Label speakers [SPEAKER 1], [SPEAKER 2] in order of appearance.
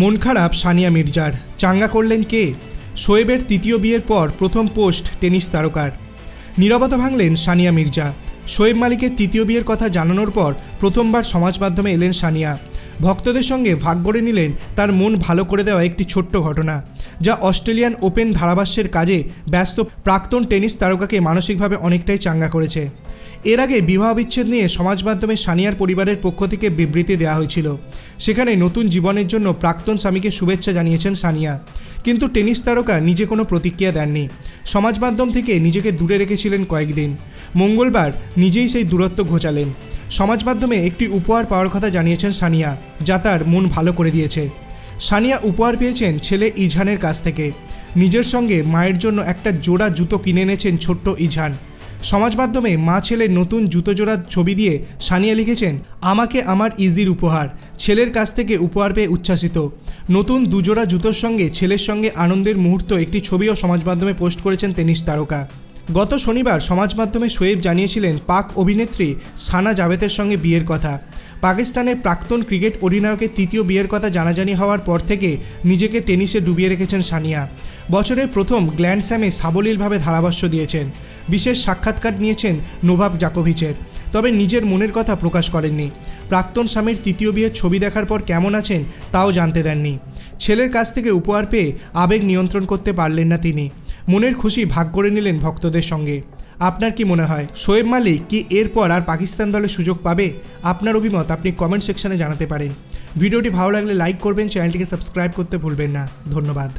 [SPEAKER 1] মন খারাপ, সানিয়া মির্জার। চাঙ্গা করলেন কে? শোয়েবের তৃতীয় বিয়ের পর প্রথম পোস্ট টেনিস তারকার। নীরবতা ভাঙলেন সানিয়া মির্জা। শোয়েব মালিকের তৃতীয় বিয়ের কথা জানানোর পর প্রথমবার সমাজ মাধ্যমে এলেন সানিয়া। ভক্তদের সঙ্গে ভাগ করে নিলেন তার মন ভালো করে দেওয়া একটি ছোট্ট ঘটনা, যা অস্ট্রেলিয়ান ওপেন ধারাভাষ্যের কাজে ব্যস্ত প্রাক্তন টেনিস তারকাকে মানসিকভাবে অনেকটাই চাঙ্গা করেছে। এর আগে বিবাহ বিচ্ছেদ নিয়ে সমাজ মাধ্যমে সানিয়ার পরিবারের পক্ষ থেকে বিবৃতি দেওয়া হয়েছিল। সেখানে নতুন জীবনের জন্য প্রাক্তন স্বামীকে শুভেচ্ছা জানিয়েছেন সানিয়া। কিন্তু টেনিস তারকা নিজে কোনো প্রতিক্রিয়া দেননি। সমাজ মাধ্যম থেকে নিজেকে দূরে রেখেছিলেন কয়েকদিন। মঙ্গলবার নিজেই সেই দূরত্ব ঘোচালেন। সমাজ মাধ্যমে একটি উপহার পাওয়ার কথা জানিয়েছেন সানিয়া, যা তার মন ভালো করে দিয়েছে। সানিয়া উপহার পেয়েছেন ছেলে ইজহানের কাছ থেকে। নিজের সঙ্গে মায়ের জন্য একটা জোড়া জুতো কিনে এনেছেন ছোট্ট ইজহান সমাজ মাধ্যমে মা ছেলের নতুন জুতো জোড়ার ছবি দিয়ে সানিয়া লিখেছেন, আমাকে আমার ইজির উপহার। ছেলের কাছ থেকে উপহার পেয়ে উচ্ছ্বাসিত। নতুন দুজোড়া জুতোর সঙ্গে ছেলের সঙ্গে আনন্দের মুহূর্ত একটি ছবিও সমাজ মাধ্যমে পোস্ট করেছেন টেনিস তারকা। গত শনিবার সমাজ মাধ্যমে শোয়েব জানিয়েছিলেন, পাক অভিনেত্রী সানা জাভেদের সঙ্গে বিয়ের কথা। পাকিস্তানের প্রাক্তন ক্রিকেট অধিনায়কের তৃতীয় বিয়ের কথা জানাজানি হওয়ার পর থেকে নিজেকে টেনিসে ডুবিয়ে রেখেছেন সানিয়া। বছরের প্রথম গ্ল্যান্ড স্যামে সাবলীলভাবে ধারাভাষ্য দিয়েছেন। বিশেষ সাক্ষাৎকার নিয়েছেন নোভাক জাকোভিচের। তবে নিজের মনের কথা প্রকাশ করেননি। প্রাক্তন স্বামীর তৃতীয় বিয়ের ছবি দেখার পর কেমন আছেন তাও জানতে দেননি। ছেলের কাছ থেকে উপহার পেয়ে আবেগ নিয়ন্ত্রণ করতে পারলেন না তিনি। মনের খুশি ভাগ করে নিলেন ভক্তদের সঙ্গে। আপনার কি মনে হয়, শোয়েব মালিক কি এরপর আর পাকিস্তান দলে সুযোগ পাবে? আপনার অভিমত আপনি কমেন্ট সেকশনে জানাতে পারেন। ভিডিওটি ভালো লাগলে লাইক করবেন, চ্যানেলটিকে সাবস্ক্রাইব করতে ভুলবেন না। ধন্যবাদ।